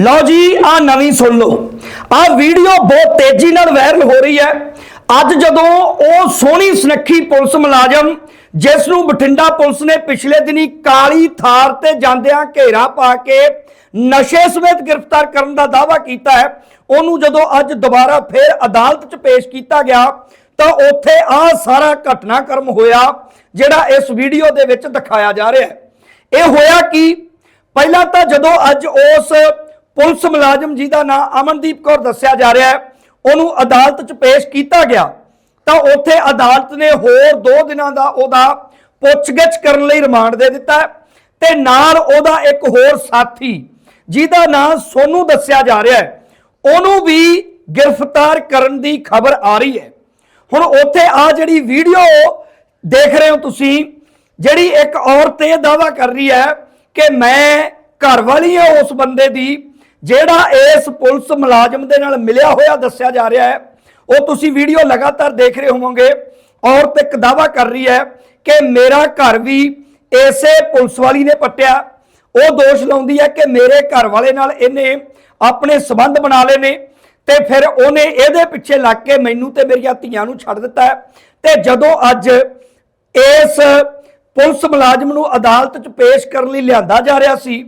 ਲਓ ਜੀ ਆ ਨਵੀਂ ਸੁਣ ਲਓ। ਆ ਵੀਡੀਓ ਬਹੁਤ ਤੇਜ਼ੀ ਨਾਲ ਵਾਇਰਲ ਹੋ ਰਹੀ ਹੈ। ਅੱਜ ਜਦੋਂ ਉਹ ਸੋਹਣੀ ਸੁਨੱਖੀ ਪੁਲਿਸ ਮੁਲਾਜ਼ਮ, ਜਿਸ ਨੂੰ ਬਠਿੰਡਾ ਪੁਲਿਸ ਨੇ ਪਿਛਲੇ ਦਿਨੀ ਕਾਲੀ ਥਾਰ ਤੇ ਜਾਂਦਿਆਂ ਘੇਰਾ ਪਾ ਕੇ ਨਸ਼ੇ ਸਮੇਤ ਗ੍ਰਿਫਤਾਰ ਕਰਨ ਦਾ ਦਾਅਵਾ ਕੀਤਾ ਹੈ, ਉਹਨੂੰ ਜਦੋਂ ਅੱਜ ਦੁਬਾਰਾ ਫੇਰ ਅਦਾਲਤ 'ਚ ਪੇਸ਼ ਕੀਤਾ ਗਿਆ, ਤਾਂ ਉੱਥੇ ਆ ਸਾਰਾ ਘਟਨਾਕ੍ਰਮ ਹੋਇਆ, ਜਿਹੜਾ ਇਸ ਵੀਡੀਓ ਦੇ ਵਿੱਚ ਦਿਖਾਇਆ ਜਾ ਰਿਹਾ ਹੈ। ਇਹ ਹੋਇਆ ਕਿ? ਪਹਿਲਾਂ ਤਾਂ ਜਦੋਂ ਅੱਜ ਉਸ ਪੁਲਿਸ ਮੁਲਾਜ਼ਮ ਜਿਹਦਾ ਦਾ ਨਾਮ ਅਮਨਦੀਪ ਕੌਰ ਦੱਸਿਆ ਜਾ ਰਿਹਾ ਹੈ। ਉਹਨੂੰ ਅਦਾਲਤ 'ਚ ਪੇਸ਼ ਕੀਤਾ ਗਿਆ। ਤਾਂ ਉੱਥੇ ਅਦਾਲਤ ਨੇ ਹੋਰ 2 ਦਿਨਾਂ ਦਾ ਉਹਦਾ ਪੁੱਛਗਿੱਛ ਕਰਨ ਲਈ ਰਿਮਾਂਡ ਦੇ ਦਿੱਤਾ ਹੈ ਤੇ ਨਾਲ ਉਹਦਾ ਇੱਕ ਹੋਰ ਸਾਥੀ, ਜਿਹਦਾ ਨਾਮ ਸੋਨੂ ਦੱਸਿਆ ਜਾ ਰਿਹਾ ਹੈ। ਉਹਨੂੰ ਵੀ ਗ੍ਰਿਫਤਾਰ ਕਰਨ ਦੀ ਖਬਰ ਆ ਰਹੀ ਹੈ। ਹੁਣ ਉੱਥੇ ਆ ਜਿਹੜੀ ਵੀਡੀਓ ਦੇਖ ਰਹੇ ਹੋ ਤੁਸੀਂ, ਜਿਹੜੀ ਇੱਕ ਔਰਤ ਇਹ ਦਾਵਾ ਕਰ ਰਹੀ ਹੈ ਕਿ ਮੈਂ ਘਰ ਵਾਲੀ ਹਾਂ ਉਸ ਬੰਦੇ ਦੀ ਜਿਹੜਾ ਇਸ ਪੁਲਿਸ ਮੁਲਾਜ਼ਮ ਦੇ ਨਾਲ ਮਿਲਿਆ ਹੋਇਆ ਦੱਸਿਆ ਜਾ ਰਿਹਾ ਹੈ, ਉਹ ਤੁਸੀਂ ਵੀਡੀਓ ਲਗਾਤਾਰ ਦੇਖ ਰਹੇ ਹੋਵੋਗੇ। ਔਰਤ ਇੱਕ ਦਾਵਾ ਕਰ ਰਹੀ ਹੈ ਕਿ ਮੇਰਾ ਘਰ ਵੀ ਇਸੇ ਪੁਲਿਸ ਵਾਲੀ ਨੇ ਪੱਟਿਆ। ਉਹ ਦੋਸ਼ ਲਾਉਂਦੀ ਹੈ ਕਿ ਮੇਰੇ ਘਰ ਵਾਲੇ ਨਾਲ ਇਹਨੇ ਆਪਣੇ ਸਬੰਧ ਬਣਾ ਲਏ ਨੇ ਤੇ ਫਿਰ ਉਹਨੇ ਇਹਦੇ ਪਿੱਛੇ ਲੱਗ ਕੇ ਮੈਨੂੰ ਤੇ ਮੇਰੀਆਂ ਧੀਆਂ ਨੂੰ ਛੱਡ ਦਿੱਤਾ ਹੈ। ਤੇ ਜਦੋਂ ਅੱਜ ਇਸ ਪੁਲਿਸ ਮੁਲਾਜ਼ਮ ਨੂੰ ਅਦਾਲਤ 'ਚ ਪੇਸ਼ ਕਰਨ ਲਈ ਲਿਆਂਦਾ ਜਾ ਰਿਹਾ ਸੀ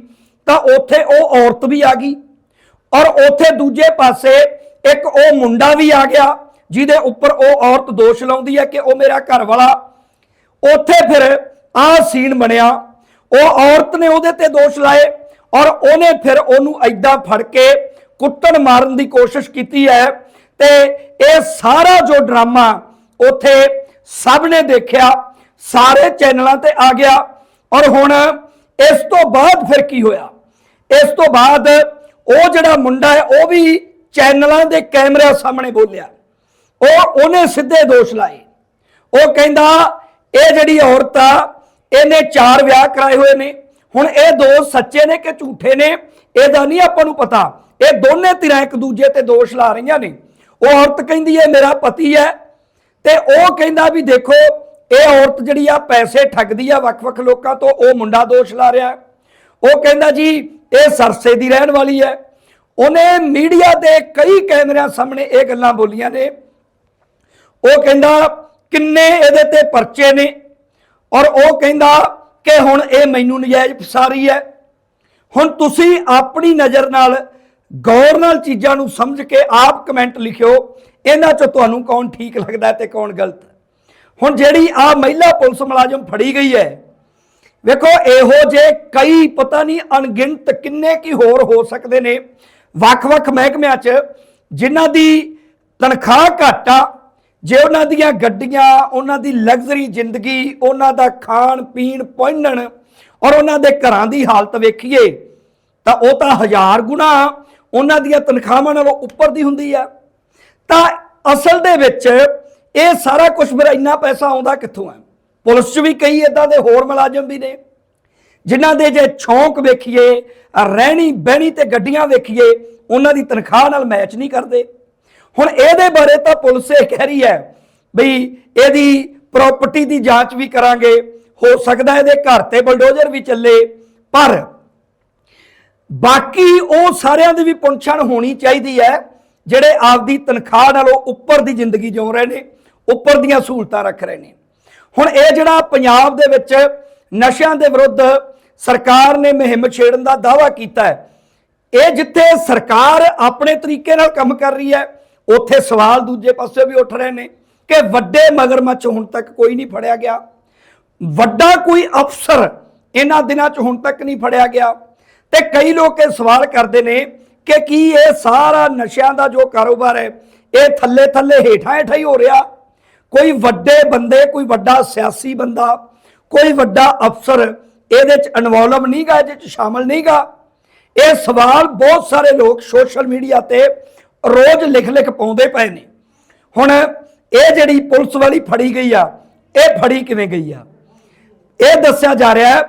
ਤਾਂ ਉੱਥੇ ਉਹ ਔਰਤ ਵੀ ਆ ਗਈ। ਔਰ ਉੱਥੇ ਦੂਜੇ ਪਾਸੇ ਇੱਕ ਉਹ ਮੁੰਡਾ ਵੀ ਆ ਗਿਆ, ਜਿਹਦੇ ਉੱਪਰ ਉਹ ਔਰਤ ਦੋਸ਼ ਲਾਉਂਦੀ ਹੈ ਕਿ ਉਹ ਮੇਰਾ ਘਰ ਵਾਲਾ ਉੱਥੇ ਫਿਰ ਆਹ ਸੀਨ ਬਣਿਆ। ਉਹ ਔਰਤ ਨੇ ਉਹਦੇ ਤੇ ਦੋਸ਼ ਲਾਏ ਔਰ ਉਹਨੇ ਫਿਰ ਉਹਨੂੰ ਐਦਾਂ ਫੜ ਕੇ ਕੁੱਟਣ ਮਾਰਨ ਦੀ ਕੋਸ਼ਿਸ਼ ਕੀਤੀ ਹੈ ਤੇ ਇਹ ਸਾਰਾ ਜੋ ਡਰਾਮਾ ਉੱਥੇ ਸਭ ਨੇ ਦੇਖਿਆ, ਸਾਰੇ ਚੈਨਲਾਂ ਤੇ ਆ ਗਿਆ। ਔਰ ਹੁਣ ਇਸ ਤੋਂ ਬਾਅਦ ਫਿਰ ਕੀ ਹੋਇਆ? ਇਸ ਤੋਂ ਬਾਅਦ ਉਹ ਜਿਹੜਾ ਮੁੰਡਾ ਹੈ, ਉਹ ਵੀ ਚੈਨਲਾਂ ਦੇ ਕੈਮਰਿਆਂ ਸਾਹਮਣੇ ਬੋਲਿਆ। ਉਹ ਉਹਨੇ ਸਿੱਧੇ ਦੋਸ਼ ਲਾਏ। ਉਹ ਕਹਿੰਦਾ, ਇਹ ਜਿਹੜੀ ਔਰਤ ਆ, ਇਹਨੇ ਚਾਰ ਵਿਆਹ ਕਰਾਏ ਹੋਏ ਨੇ। ਹੁਣ ਇਹ ਦੋ ਸੱਚੇ ਨੇ ਕਿ ਝੂਠੇ ਨੇ, ਇਹਦਾ ਨਹੀਂ ਆਪਾਂ ਨੂੰ ਪਤਾ। ਇਹ ਦੋਨੇ ਧਿਰਾਂ ਇੱਕ ਦੂਜੇ ਤੇ ਦੋਸ਼ ਲਾ ਰਹੀਆਂ ਨੇ। ਉਹ ਔਰਤ ਕਹਿੰਦੀ ਹੈ, ਮੇਰਾ ਪਤੀ ਹੈ। ਤੇ ਉਹ ਕਹਿੰਦਾ ਵੀ ਦੇਖੋ, ਇਹ ਔਰਤ ਜਿਹੜੀ ਆ, ਪੈਸੇ ਠੱਗਦੀ ਆ ਵੱਖ-ਵੱਖ ਲੋਕਾਂ ਤੋਂ, ਉਹ ਮੁੰਡਾ ਦੋਸ਼ ਲਾ ਰਿਹਾ। ਹੈ। ਉਹ ਕਹਿੰਦਾ ਜੀ, ਇਹ ਸਰਸੇ ਦੀ ਰਹਿਣ ਵਾਲੀ ਹੈ। ਉਹਨੇ ਮੀਡੀਆ ਦੇ ਕਈ ਕੈਮਰਿਆਂ ਸਾਹਮਣੇ ਇਹ ਗੱਲਾਂ ਬੋਲੀਆਂ ਨੇ। ਉਹ ਕਹਿੰਦਾ, ਕਿੰਨੇ ਇਹਦੇ ਤੇ ਪਰਚੇ ਨੇ। ਔਰ ਉਹ ਕਹਿੰਦਾ ਕਿ ਹੁਣ ਇਹ ਮੈਨੂੰ ਨਜਾਇਜ਼ ਫਸਾ ਰਹੀ ਹੈ। ਹੁਣ ਤੁਸੀਂ ਆਪਣੀ ਨਜ਼ਰ ਨਾਲ ਗੌਰ ਨਾਲ ਚੀਜ਼ਾਂ ਨੂੰ ਸਮਝ ਕੇ ਆਪ ਕਮੈਂਟ ਲਿਖਿਓ। ਇਹਨਾਂ ਚੋਂ ਤੁਹਾਨੂੰ ਕੌਣ ਠੀਕ ਲੱਗਦਾ ਹੈ ਤੇ ਕੌਣ ਗਲਤ? ਹੁਣ ਜਿਹੜੀ ਆ ਮਹਿਲਾ ਪੁਲਿਸ ਮੁਲਾਜ਼ਮ ਫੜੀ ਗਈ ਹੈ ਵੇਖੋ, ਇਹੋ ਜੇ ਕਈ ਪਤਾ ਨਹੀਂ ਅਣਗਿਣਤ ਕਿੰਨੇ ਕੀ ਹੋਰ ਹੋ ਸਕਦੇ ਨੇ। ਵੱਖ-ਵੱਖ ਮਹਿਕਮਿਆਂ 'ਚ ਜਿਨ੍ਹਾਂ ਦੀ ਤਨਖਾਹ ਘੱਟ ਆ, ਜੇ ਉਹਨਾਂ ਦੀਆਂ ਗੱਡੀਆਂ, ਉਹਨਾਂ ਦੀ ਲਗਜ਼ਰੀ ਜ਼ਿੰਦਗੀ, ਉਹਨਾਂ ਦਾ ਖਾਣ, ਪੀਣ ਪਹਿਨਣ ਔਰ ਉਹਨਾਂ ਦੇ ਘਰਾਂ ਦੀ ਹਾਲਤ ਵੇਖੀਏ, ਤਾਂ ਉਹ ਤਾਂ ਹਜ਼ਾਰ ਗੁਣਾ ਉਹਨਾਂ ਦੀਆਂ ਤਨਖਾਹਾਂ ਨਾਲੋਂ ਉੱਪਰ ਦੀ ਹੁੰਦੀ ਆ। ਤਾਂ ਅਸਲ ਦੇ ਵਿੱਚ ਇਹ ਸਾਰਾ ਕੁਝ ਮੇਰਾ ਇੰਨਾ ਪੈਸਾ ਆਉਂਦਾ ਕਿੱਥੋਂ ਹੈ ਪੁਲਿਸ 'ਚ ਵੀ ਕਈ ਇਦਾਂ ਦੇ ਹੋਰ ਮੁਲਾਜ਼ਮ ਵੀ ਨੇ, ਜਿਨ੍ਹਾਂ ਦੇ ਜੇ ਛੌਂਕ ਵੇਖੀਏ, ਰਹਿਣੀ ਬਹਿਣੀ ਤੇ ਗੱਡੀਆਂ ਵੇਖੀਏ, ਉਹਨਾਂ ਦੀ ਤਨਖਾਹ ਨਾਲ ਮੈਚ ਨਹੀਂ ਕਰਦੇ। ਹੁਣ ਇਹਦੇ ਬਾਰੇ ਤਾਂ ਪੁਲਿਸ ਇਹ ਕਹਿ ਰਹੀ ਹੈ ਬਈ ਇਹਦੀ ਪ੍ਰਾਪਰਟੀ ਦੀ ਜਾਂਚ ਵੀ ਕਰਾਂਗੇ, ਹੋ ਸਕਦਾ ਇਹਦੇ ਘਰ ਤੇ ਬਲਡੋਜ਼ਰ ਵੀ ਚੱਲੇ, ਪਰ ਬਾਕੀ ਉਹ ਸਾਰਿਆਂ ਦੀ ਵੀ ਪੁੰਛਣ ਹੋਣੀ ਚਾਹੀਦੀ ਹੈ, ਜਿਹੜੇ ਆਪਦੀ ਤਨਖਾਹ ਨਾਲੋਂ ਉੱਪਰ ਦੀ ਜ਼ਿੰਦਗੀ ਜਿਉ ਰਹੇ ਨੇ, ਉੱਪਰ ਦੀਆਂ ਸਹੂਲਤਾਂ ਰੱਖ ਰਹੇ ਨੇ। ਹੁਣ ਇਹ ਜਿਹੜਾ ਪੰਜਾਬ ਦੇ ਵਿੱਚ ਨਸ਼ਿਆਂ ਦੇ ਵਿਰੁੱਧ ਸਰਕਾਰ ਨੇ ਮੁਹਿੰਮ ਛੇੜਨ ਦਾ ਦਾਅਵਾ ਕੀਤਾ ਹੈ, ਇਹ ਜਿੱਥੇ ਸਰਕਾਰ ਆਪਣੇ ਤਰੀਕੇ ਨਾਲ ਕੰਮ ਕਰ ਰਹੀ ਹੈ, ਉੱਥੇ ਸਵਾਲ ਦੂਜੇ ਪਾਸੇ ਵੀ ਉੱਠ ਰਹੇ ਨੇ ਕਿ ਵੱਡੇ ਮਗਰਮੱਛ ਹੁਣ ਤੱਕ ਕੋਈ ਨਹੀਂ ਫੜਿਆ ਗਿਆ। ਵੱਡਾ ਕੋਈ ਅਫਸਰ ਇਹਨਾਂ ਦਿਨਾਂ 'ਚ ਹੁਣ ਤੱਕ ਨਹੀਂ ਫੜਿਆ ਗਿਆ। ਤੇ ਕਈ ਲੋਕ ਇਹ ਸਵਾਲ ਕਰਦੇ ਨੇ ਕਿ ਕੀ ਇਹ ਸਾਰਾ ਨਸ਼ਿਆਂ ਦਾ ਜੋ ਕਾਰੋਬਾਰ ਹੈ, ਇਹ ਥੱਲੇ ਥੱਲੇ ਹੇਠਾਂ ਹੇਠਾਂ ਹੀ ਹੋ ਰਿਹਾ? ਕੋਈ ਵੱਡੇ ਬੰਦੇ, ਕੋਈ ਵੱਡਾ ਸਿਆਸੀ ਬੰਦਾ, ਕੋਈ ਵੱਡਾ ਅਫਸਰ ਇਹਦੇ 'ਚ ਇਨਵੋਲਵ ਨਹੀਂਗਾ, ਇਹਦੇ 'ਚ ਸ਼ਾਮਲ ਨਹੀਂਗਾ। ਇਹ ਸਵਾਲ ਬਹੁਤ ਸਾਰੇ ਲੋਕ ਸੋਸ਼ਲ ਮੀਡੀਆ ਤੇ ਰੋਜ਼ ਲਿਖ-ਲਿਖ ਪਾਉਂਦੇ ਪਏ ਨੇ। ਹੁਣ ਇਹ ਜਿਹੜੀ ਪੁਲਿਸ ਵਾਲੀ ਫੜੀ ਗਈ ਆ, ਇਹ ਫੜੀ ਕਿਵੇਂ ਗਈ ਆ? ਇਹ ਦੱਸਿਆ ਜਾ ਰਿਹਾ ਹੈ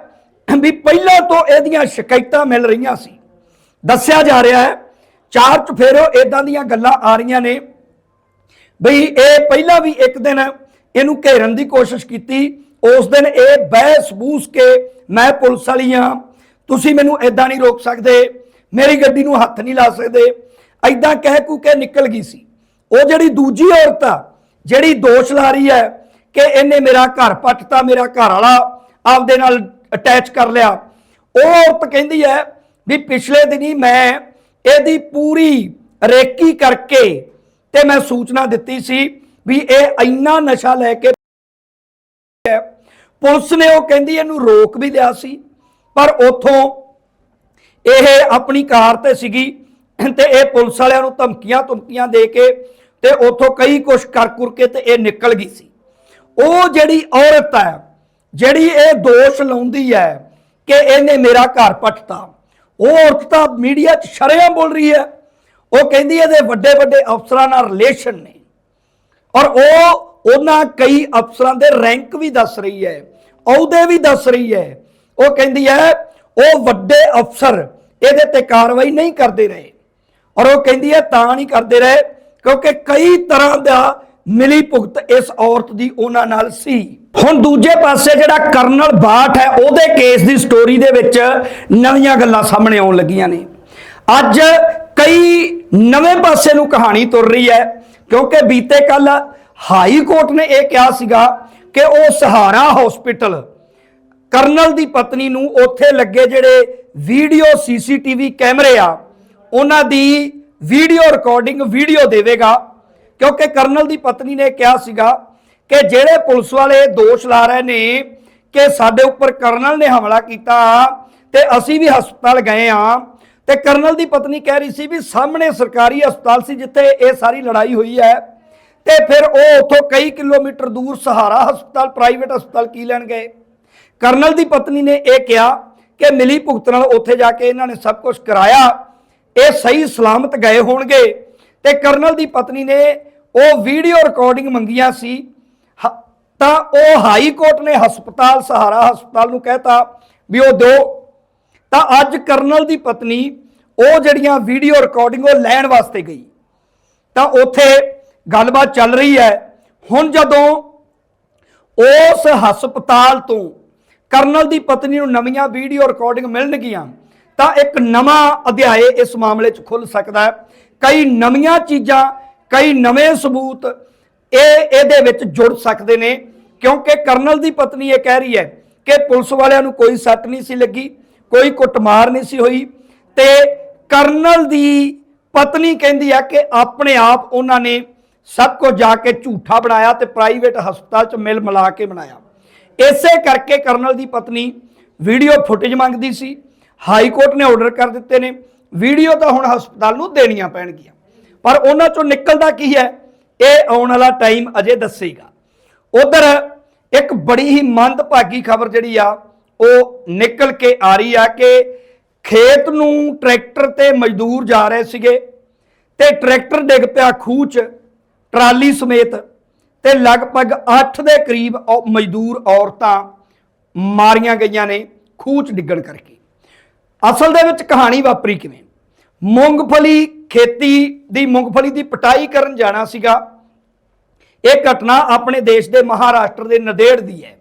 ਵੀ ਪਹਿਲਾਂ ਤੋਂ ਇਹਦੀਆਂ ਸ਼ਿਕਾਇਤਾਂ ਮਿਲ ਰਹੀਆਂ ਸੀ। ਦੱਸਿਆ ਜਾ ਰਿਹਾ ਹੈ ਚਾਰ ਚਫੇਰੋ ਇਦਾਂ ਦੀਆਂ ਗੱਲਾਂ ਆ ਰਹੀਆਂ ਨੇ ਬਈ ਇਹ ਪਹਿਲਾਂ ਵੀ ਇੱਕ ਦਿਨ ਇਹਨੂੰ ਘੇਰਨ ਦੀ ਕੋਸ਼ਿਸ਼ ਕੀਤੀ, ਉਸ ਦਿਨ ਇਹ ਬਹਿਸ ਬੂਸ ਕੇ ਮੈਂ ਪੁਲਿਸ ਵਾਲੀ ਹਾਂ। ਤੁਸੀਂ ਮੈਨੂੰ ਇਦਾਂ ਨਹੀਂ ਰੋਕ ਸਕਦੇ, ਮੇਰੀ ਗੱਡੀ ਨੂੰ ਹੱਥ ਨਹੀਂ ਲਾ ਸਕਦੇ। ਐਦਾਂ ਕਹਿ ਕੂ ਕੇ ਨਿਕਲ ਗਈ ਸੀ। ਉਹ ਜਿਹੜੀ ਦੂਜੀ ਔਰਤ ਆ, ਜਿਹੜੀ ਦੋਸ਼ ਲਾ ਰਹੀ ਹੈ ਕਿ ਇਹਨੇ ਮੇਰਾ ਘਰ ਪੱਟਤਾ, ਮੇਰਾ ਘਰ ਵਾਲਾ ਆਪਦੇ ਨਾਲ ਅਟੈਚ ਕਰ ਲਿਆ। ਉਹ ਔਰਤ ਕਹਿੰਦੀ ਹੈ ਵੀ ਪਿਛਲੇ ਦਿਨੀ ਮੈਂ ਇਹਦੀ ਪੂਰੀ ਰੇਕੀ ਕਰਕੇ ਤੇ ਮੈਂ ਸੂਚਨਾ ਦਿੱਤੀ ਸੀ ਵੀ ਇਹ ਇੰਨਾ ਨਸ਼ਾ ਲੈ ਕੇ ਪੁਲਿਸ ਨੇ ਉਹ ਕਹਿੰਦੀ ਇਹਨੂੰ ਰੋਕ ਵੀ ਲਿਆ ਸੀ, ਪਰ ਉਥੋਂ ਇਹ ਆਪਣੀ ਕਾਰ ਤੇ ਸੀਗੀ ਤੇ ਇਹ ਪੁਲਿਸ ਵਾਲਿਆਂ ਨੂੰ ਧਮਕੀਆਂ ਧਮਕੀਆਂ ਦੇ ਕੇ ਤੇ ਉਥੋਂ ਕਈ ਕੁਛ ਕਰ ਕੁਰ ਕੇ ਤੇ ਇਹ ਨਿਕਲ ਗਈ ਸੀ। ਉਹ ਜਿਹੜੀ ਔਰਤ ਹੈ, ਜਿਹੜੀ ਇਹ ਦੋਸ਼ ਲਾਉਂਦੀ ਹੈ ਕਿ ਇਹਨੇ ਮੇਰਾ ਘਰ ਪੱਟਤਾ, ਉਹ ਔਰਤ ਤਾਂ ਮੀਡੀਆ 'ਚ ਸ਼ਰਿਆਂ ਬੋਲ ਰਹੀ ਹੈ। ਉਹ ਕਹਿੰਦੀ ਇਹਦੇ ਵੱਡੇ ਵੱਡੇ ਅਫਸਰਾਂ ਨਾਲ ਰਿਲੇਸ਼ਨ ਨੇ। ਔਰ ਉਹ ਉਹਨਾਂ ਕਈ ਅਫਸਰਾਂ ਦੇ ਰੈਂਕ ਵੀ ਦੱਸ ਰਹੀ ਹੈ, ਅਹੁਦੇ ਵੀ ਦੱਸ ਰਹੀ ਹੈ। ਉਹ ਕਹਿੰਦੀ ਹੈ, ਉਹ ਵੱਡੇ ਅਫਸਰ ਇਹਦੇ ਤੇ ਕਾਰਵਾਈ ਨਹੀਂ ਕਰਦੇ ਰਹੇ। ਔਰ ਉਹ ਕਹਿੰਦੀ ਹੈ, ਤਾਂ ਨਹੀਂ ਕਰਦੇ ਰਹੇ, ਕਿਉਂਕਿ ਕਈ ਤਰ੍ਹਾਂ ਦਾ ਮਿਲੀ ਭੁਗਤ ਇਸ ਔਰਤ ਦੀ ਉਹਨਾਂ ਨਾਲ ਸੀ। ਹੁਣ ਦੂਜੇ ਪਾਸੇ ਜਿਹੜਾ ਕਰਨਲ ਬਾਠ ਹੈ, ਉਹਦੇ ਕੇਸ ਦੀ ਸਟੋਰੀ ਦੇ ਵਿੱਚ ਨਵੀਆਂ ਗੱਲਾਂ ਸਾਹਮਣੇ ਆਉਣ ਲੱਗੀਆਂ ਨੇ। ਅੱਜ ਕਈ ਨਵੇਂ ਪਾਸੇ ਨੂੰ ਕਹਾਣੀ ਤੁਰ ਰਹੀ ਹੈ, ਕਿਉਂਕਿ ਬੀਤੇ ਕੱਲ ਹਾਈ ਕੋਰਟ ਨੇ ਇਹ ਕਿਹਾ ਸੀਗਾ ਕਿ ਉਹ ਸਹਾਰਾ ਹਸਪੀਟਲ ਕਰਨਲ ਦੀ ਪਤਨੀ ਨੂੰ ਉੱਥੇ ਲੱਗੇ ਜਿਹੜੇ ਵੀਡੀਓ ਸੀਸੀਟੀਵੀ ਕੈਮਰੇ ਆ, ਉਹਨਾਂ ਦੀ ਵੀਡੀਓ ਰਿਕਾਰਡਿੰਗ ਵੀਡੀਓ ਦੇਵੇਗਾ, ਕਿਉਂਕਿ ਕਰਨਲ ਦੀ ਪਤਨੀ ਨੇ ਕਿਹਾ ਸੀਗਾ ਕਿ ਜਿਹੜੇ ਪੁਲਿਸ ਵਾਲੇ ਦੋਸ਼ ਲਾ ਰਹੇ ਨੇ ਕਿ ਸਾਡੇ ਉੱਪਰ ਕਰਨਲ ਨੇ ਹਮਲਾ ਕੀਤਾ ਤੇ ਅਸੀਂ ਵੀ ਹਸਪਤਾਲ ਗਏ ਆ ਤੇ ਕਰਨਲ ਦੀ ਪਤਨੀ ਕਹਿ ਰਹੀ ਸੀ ਵੀ ਸਾਹਮਣੇ ਸਰਕਾਰੀ ਹਸਪਤਾਲ ਸੀ ਜਿੱਥੇ ਇਹ ਸਾਰੀ ਲੜਾਈ ਹੋਈ ਹੈ ਤੇ ਫਿਰ ਉਹ ਉੱਥੋਂ ਕਈ ਕਿਲੋਮੀਟਰ ਦੂਰ ਸਹਾਰਾ ਹਸਪਤਾਲ, ਪ੍ਰਾਈਵੇਟ ਹਸਪਤਾਲ ਕੀ ਲੈਣ ਗਏ? ਕਰਨਲ ਦੀ ਪਤਨੀ ਨੇ ਇਹ ਕਿਹਾ ਕਿ ਮਿਲੀ ਭੁਗਤ ਨਾਲ ਉੱਥੇ ਜਾ ਕੇ ਇਹਨਾਂ ਨੇ ਸਭ ਕੁਝ ਕਰਾਇਆ, ਇਹ ਸਹੀ ਸਲਾਮਤ ਗਏ ਹੋਣਗੇ। ਤੇ ਕਰਨਲ ਦੀ ਪਤਨੀ ਨੇ ਉਹ ਵੀਡੀਓ ਰਿਕਾਰਡਿੰਗ ਮੰਗੀਆਂ ਸੀ। ਹ- ਤਾਂ ਉਹ ਹਾਈ ਕੋਰਟ ਨੇ ਹਸਪਤਾਲ, ਸਹਾਰਾ ਹਸਪਤਾਲ ਨੂੰ ਕਹਿਤਾ ਵੀ ਉਹ ਦਿਓ। ਤਾਂ ਅੱਜ ਕਰਨਲ ਦੀ ਪਤਨੀ ਉਹ ਜਿਹੜੀਆਂ ਵੀਡੀਓ ਰਿਕਾਰਡਿੰਗ ਉਹ ਲੈਣ ਵਾਸਤੇ ਗਈ। ਤਾਂ ਉੱਥੇ ਗੱਲਬਾਤ ਚੱਲ ਰਹੀ ਹੈ। ਹੁਣ ਜਦੋਂ ਉਸ ਹਸਪਤਾਲ ਤੋਂ ਕਰਨਲ ਦੀ ਪਤਨੀ ਨੂੰ ਨਵੀਆਂ ਵੀਡੀਓ ਰਿਕਾਰਡਿੰਗ ਮਿਲਣਗੀਆਂ, ਤਾਂ ਇੱਕ ਨਵਾਂ ਅਧਿਆਏ ਇਸ ਮਾਮਲੇ 'ਚ ਖੁੱਲ ਸਕਦਾ ਹੈ। ਕਈ ਨਵੀਆਂ ਚੀਜ਼ਾਂ, ਕਈ ਨਵੇਂ ਸਬੂਤ ਇਹ ਇਹਦੇ ਵਿੱਚ ਜੁੜ ਸਕਦੇ ਨੇ, ਕਿਉਂਕਿ ਕਰਨਲ ਦੀ ਪਤਨੀ ਇਹ ਕਹਿ ਰਹੀ ਹੈ ਕਿ ਪੁਲਿਸ ਵਾਲਿਆਂ ਨੂੰ ਕੋਈ ਸੱਟ ਨਹੀਂ ਸੀ ਲੱਗੀ। ਕੋਈ ਕੁੱਟਮਾਰ ਨਹੀਂ ਸੀ ਹੋਈ ਤੇ ਕਰਨਲ ਦੀ ਪਤਨੀ ਕਹਿੰਦੀ ਆ ਕਿ ਆਪਣੇ ਆਪ ਉਹਨਾਂ ਨੇ ਸਭ ਕੁਝ ਜਾ ਕੇ ਝੂਠਾ ਬਣਾਇਆ ਤੇ ਪ੍ਰਾਈਵੇਟ ਹਸਪਤਾਲ 'ਚ ਮਿਲ ਮਿਲਾ ਕੇ ਬਣਾਇਆ। ਇਸੇ ਕਰਕੇ ਕਰਨਲ ਦੀ ਪਤਨੀ ਵੀਡੀਓ ਫੁਟੇਜ ਮੰਗਦੀ ਸੀ। ਹਾਈ ਕੋਰਟ ਨੇ ਆਰਡਰ ਕਰ ਦਿੱਤੇ ਨੇ। ਵੀਡੀਓ ਤਾਂ ਹੁਣ ਹਸਪਤਾਲ ਨੂੰ ਦੇਣੀਆਂ ਪੈਣਗੀਆਂ। ਪਰ ਉਹਨਾਂ ਚੋਂ ਨਿਕਲਦਾ ਕੀ ਹੈ? ਇਹ ਆਉਣ ਵਾਲਾ ਟਾਈਮ ਅਜੇ ਦੱਸੇਗਾ। ਉਧਰ ਇੱਕ ਬੜੀ ਹੀ ਮੰਦਭਾਗੀ ਖਬਰ ਜਿਹੜੀ ਆ ਉਹ ਨਿਕਲ ਕੇ ਆ ਰਹੀ ਆ ਕਿ ਖੇਤ ਨੂੰ ਟਰੈਕਟਰ ਤੇ ਮਜ਼ਦੂਰ ਜਾ ਰਹੇ ਸੀਗੇ ਤੇ ਟਰੈਕਟਰ ਡਿੱਗ ਪਿਆ ਖੂਹ 'ਚ, ਟਰਾਲੀ ਸਮੇਤ ਤੇ ਲਗਭਗ 8 ਦੇ ਕਰੀਬ ਔ- ਮਜ਼ਦੂਰ ਔਰਤਾਂ ਮਾਰੀਆਂ ਗਈਆਂ ਨੇ ਖੂਹ 'ਚ ਡਿੱਗਣ ਕਰਕੇ। ਅਸਲ ਦੇ ਵਿੱਚ ਕਹਾਣੀ ਵਾਪਰੀ ਕਿਵੇਂ? ਮੂੰਗਫਲੀ ਖੇਤੀ ਦੀ, ਮੂੰਗਫਲੀ ਦੀ ਪਟਾਈ ਕਰਨ ਜਾਣਾ ਸੀਗਾ। ਇਹ ਘਟਨਾ ਆਪਣੇ ਦੇਸ਼ ਦੇ ਮਹਾਰਾਸ਼ਟਰ ਦੇ ਨਦੇੜ ਦੀ ਹੈ।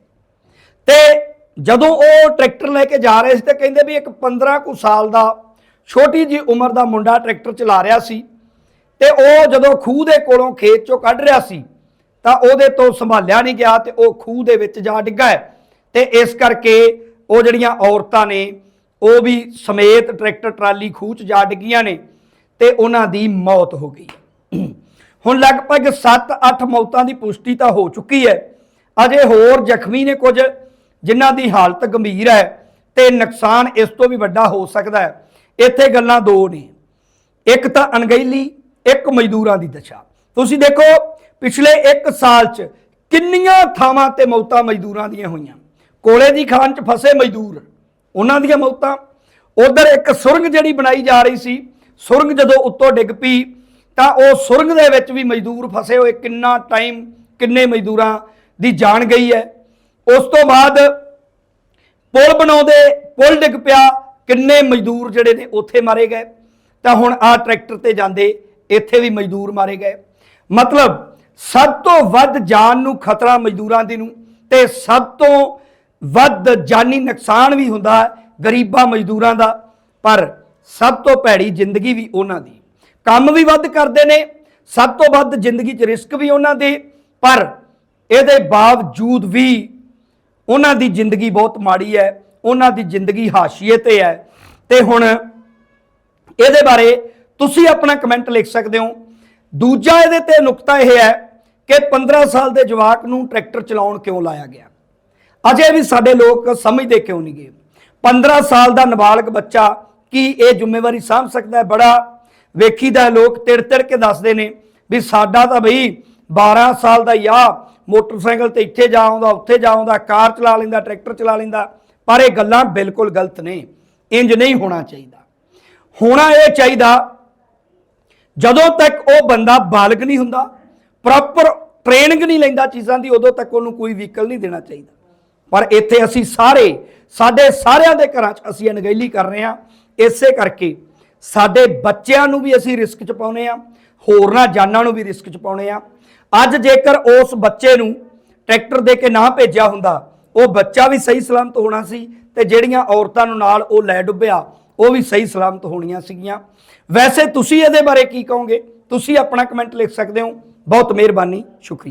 ਤੇ ਜਦੋਂ ਉਹ ਟਰੈਕਟਰ ਲੈ ਕੇ ਜਾ ਰਹੇ ਸੀ ਤੇ ਕਹਿੰਦੇ ਵੀ ਇੱਕ 15 ਕੁ ਸਾਲ ਦਾ ਛੋਟੀ ਜੀ ਉਮਰ ਦਾ ਮੁੰਡਾ ਟਰੈਕਟਰ ਚਲਾ ਰਿਹਾ ਸੀ ਤੇ ਉਹ ਜਦੋਂ ਖੂਹ ਦੇ ਕੋਲੋਂ ਖੇਤ ਚੋਂ ਕੱਢ ਰਿਹਾ ਸੀ ਤਾਂ ਉਹਦੇ ਤੋਂ ਸੰਭਾਲਿਆ ਨਹੀਂ ਗਿਆ ਤੇ ਉਹ ਖੂਹ ਦੇ ਵਿੱਚ ਜਾ ਡਿੱਗਾ ਹੈ। ਤੇ ਇਸ ਕਰਕੇ ਉਹ ਜਿਹੜੀਆਂ ਔਰਤਾਂ ਨੇ, ਉਹ ਵੀ ਸਮੇਤ ਟਰੈਕਟਰ ਟਰਾਲੀ ਖੂਹ 'ਚ ਜਾ ਡਿੱਗੀਆਂ ਨੇ ਤੇ ਉਹਨਾਂ ਦੀ ਮੌਤ ਹੋ ਗਈ। ਹੁਣ ਲਗਭਗ 7-8 ਮੌਤਾਂ ਦੀ ਪੁਸ਼ਟੀ ਤਾਂ ਹੋ ਚੁੱਕੀ ਹੈ। ਅਜੇ ਹੋਰ ਜ਼ਖਮੀ ਨੇ ਕੁਝ। ਜਿਨ੍ਹਾਂ ਦੀ ਹਾਲਤ ਗੰਭੀਰ ਹੈ ਤੇ ਨੁਕਸਾਨ ਇਸ ਤੋਂ ਵੀ ਵੱਡਾ ਹੋ ਸਕਦਾ ਹੈ। ਇੱਥੇ ਗੱਲਾਂ ਦੋ ਨੇ। ਇੱਕ ਤਾਂ ਅਣਗਹਿਲੀ, ਇੱਕ ਮਜ਼ਦੂਰਾਂ ਦੀ ਦਸ਼ਾ। ਤੁਸੀਂ ਦੇਖੋ, ਪਿਛਲੇ 1 ਸਾਲ 'ਚ ਕਿੰਨੀਆਂ ਥਾਵਾਂ ਤੇ ਮੌਤਾਂ ਮਜ਼ਦੂਰਾਂ ਦੀਆਂ ਹੋਈਆਂ। ਕੋਲੇ ਦੀ ਖਾਨ 'ਚ ਫਸੇ ਮਜ਼ਦੂਰ, ਉਹਨਾਂ ਦੀਆਂ ਮੌਤਾਂ। ਉਧਰ ਇੱਕ ਸੁਰੰਗ ਜਿਹੜੀ ਬਣਾਈ ਜਾ ਰਹੀ ਸੀ, ਸੁਰੰਗ ਜਦੋਂ ਉੱਤੋਂ ਡਿੱਗ ਪਈ, ਤਾਂ ਉਹ ਸੁਰੰਗ ਦੇ ਵਿੱਚ ਵੀ ਮਜ਼ਦੂਰ ਫਸੇ ਹੋਏ। ਕਿੰਨਾ ਟਾਈਮ ਕਿੰਨੇ ਮਜ਼ਦੂਰਾਂ ਦੀ ਜਾਨ ਗਈ ਹੈ। ਉਸ ਤੋਂ ਬਾਅਦ ਪੁਲ ਬਣਾਉਂਦੇ, ਪੁਲ ਡਿੱਗ ਪਿਆ, ਕਿੰਨੇ ਮਜ਼ਦੂਰ ਜਿਹੜੇ ਨੇ ਉੱਥੇ ਮਾਰੇ ਗਏ। ਤਾਂ ਹੁਣ ਆ ਟਰੈਕਟਰ ਤੇ ਜਾਂਦੇ, ਇੱਥੇ ਵੀ ਮਜ਼ਦੂਰ ਮਾਰੇ ਗਏ। ਮਤਲਬ ਸਭ ਤੋਂ ਵੱਧ ਜਾਨ ਨੂੰ ਖਤਰਾ ਮਜ਼ਦੂਰਾਂ ਦੀ ਨੂੰ, ਤੇ ਸਭ ਤੋਂ ਵੱਧ ਜਾਨੀ ਨੁਕਸਾਨ ਵੀ ਹੁੰਦਾ ਗਰੀਬਾਂ ਮਜ਼ਦੂਰਾਂ ਦਾ। ਪਰ ਸਭ ਤੋਂ ਭੈੜੀ ਜ਼ਿੰਦਗੀ ਵੀ ਉਹਨਾਂ ਦੀ। ਕੰਮ ਵੀ ਵੱਧ ਕਰਦੇ ਨੇ, ਸਭ ਤੋਂ ਵੱਧ ਜ਼ਿੰਦਗੀ 'ਚ ਰਿਸਕ ਵੀ ਉਹਨਾਂ ਦੇ। ਪਰ ਇਹਦੇ ਬਾਵਜੂਦ ਵੀ ਉਹਨਾਂ ਦੀ ਜ਼ਿੰਦਗੀ ਬਹੁਤ ਮਾੜੀ ਹੈ, ਉਹਨਾਂ ਦੀ ਜ਼ਿੰਦਗੀ ਹਾਸ਼ੀਏ ਤੇ ਹੈ। ਤੇ ਹੁਣ ਇਹਦੇ ਬਾਰੇ ਤੁਸੀਂ ਆਪਣਾ ਕਮੈਂਟ ਲਿਖ ਸਕਦੇ ਹੋ। ਦੂਜਾ ਇਹਦੇ ਤੇ ਨੁਕਤਾ ਇਹ ਹੈ ਕਿ 15 ਸਾਲ ਦੇ ਜਵਾਕ ਨੂੰ ਟਰੈਕਟਰ ਚਲਾਉਣ ਕਿਉਂ ਲਾਇਆ ਗਿਆ? ਅਜੇ ਵੀ ਸਾਡੇ ਲੋਕ ਸਮਝਦੇ ਕਿਉਂ ਨਹੀਂ ਗਏ 15 ਸਾਲ ਦਾ ਨਾਬਾਲਗ ਬੱਚਾ ਕੀ ਇਹ ਜ਼ਿੰਮੇਵਾਰੀ ਸਾਂਭ ਸਕਦਾ ਹੈ? ਬੜਾ ਵੇਖੀਦਾ ਹੈ, ਲੋਕ ਤਿੜ ਤਿੜ ਕੇ ਦੱਸਦੇ ਨੇ ਵੀ ਸਾਡਾ ਤਾਂ ਬਈ 12 ਸਾਲ ਦਾ ਯਾ ਮੋਟਰਸਾਈਕਲ ਤੇ ਇੱਥੇ ਜਾ ਆਉਂਦਾ, ਉੱਥੇ ਜਾ ਆਉਂਦਾ, ਕਾਰ ਚਲਾ ਲੈਂਦਾ, ਟਰੈਕਟਰ ਚਲਾ ਲੈਂਦਾ, ਪਰ ਇਹ ਗੱਲਾਂ ਬਿਲਕੁਲ ਗਲਤ ਨੇ। ਇੰਜ ਨਹੀਂ ਹੋਣਾ ਚਾਹੀਦਾ। ਹੋਣਾ ਇਹ ਚਾਹੀਦਾ, ਜਦੋਂ ਤੱਕ ਉਹ ਬੰਦਾ ਬਾਲਗ ਨਹੀਂ ਹੁੰਦਾ ਪ੍ਰੋਪਰ ਟ੍ਰੇਨਿੰਗ ਨਹੀਂ ਲੈਂਦਾ ਚੀਜ਼ਾਂ ਦੀ, ਉਦੋਂ ਤੱਕ ਉਹਨੂੰ ਕੋਈ ਵਹੀਕਲ ਨਹੀਂ ਦੇਣਾ ਚਾਹੀਦਾ। ਪਰ ਇੱਥੇ ਅਸੀਂ ਸਾਰੇ, ਸਾਡੇ ਸਾਰਿਆਂ ਦੇ ਘਰਾਂ 'ਚ ਅਸੀਂ ਅਣਗਹਿਲੀ ਕਰ ਰਹੇ ਹਾਂ। ਇਸੇ ਕਰਕੇ ਸਾਡੇ ਬੱਚਿਆਂ ਨੂੰ ਵੀ ਅਸੀਂ ਰਿਸਕ 'ਚ ਪਾਉਨੇ ਆ, ਹੋਰਨਾਂ ਜਾਨਾਂ ਨੂੰ ਵੀ ਰਿਸਕ 'ਚ ਪਾਉਨੇ ਆ। ਅੱਜ ਜੇਕਰ ਉਸ ਬੱਚੇ ਨੂੰ ਟਰੈਕਟਰ ਦੇ ਕੇ ਨਾ ਭੇਜਿਆ ਹੁੰਦਾ, ਉਹ ਬੱਚਾ ਵੀ ਸਹੀ ਸਲਾਮਤ ਹੋਣਾ ਸੀ ਤੇ ਜਿਹੜੀਆਂ ਔਰਤਾਂ ਨੂੰ ਨਾਲ ਉਹ ਲੈ ਡੁੱਬਿਆ, ਉਹ ਵੀ ਸਹੀ ਸਲਾਮਤ ਹੋਣੀਆਂ ਸੀਗੀਆਂ। ਵੈਸੇ ਤੁਸੀਂ ਇਹਦੇ ਬਾਰੇ ਕੀ ਕਹੋਗੇ? ਤੁਸੀਂ ਆਪਣਾ ਕਮੈਂਟ ਲਿਖ ਸਕਦੇ ਹੋ। ਬਹੁਤ ਮਿਹਰਬਾਨੀ, ਸ਼ੁਕਰੀਆ।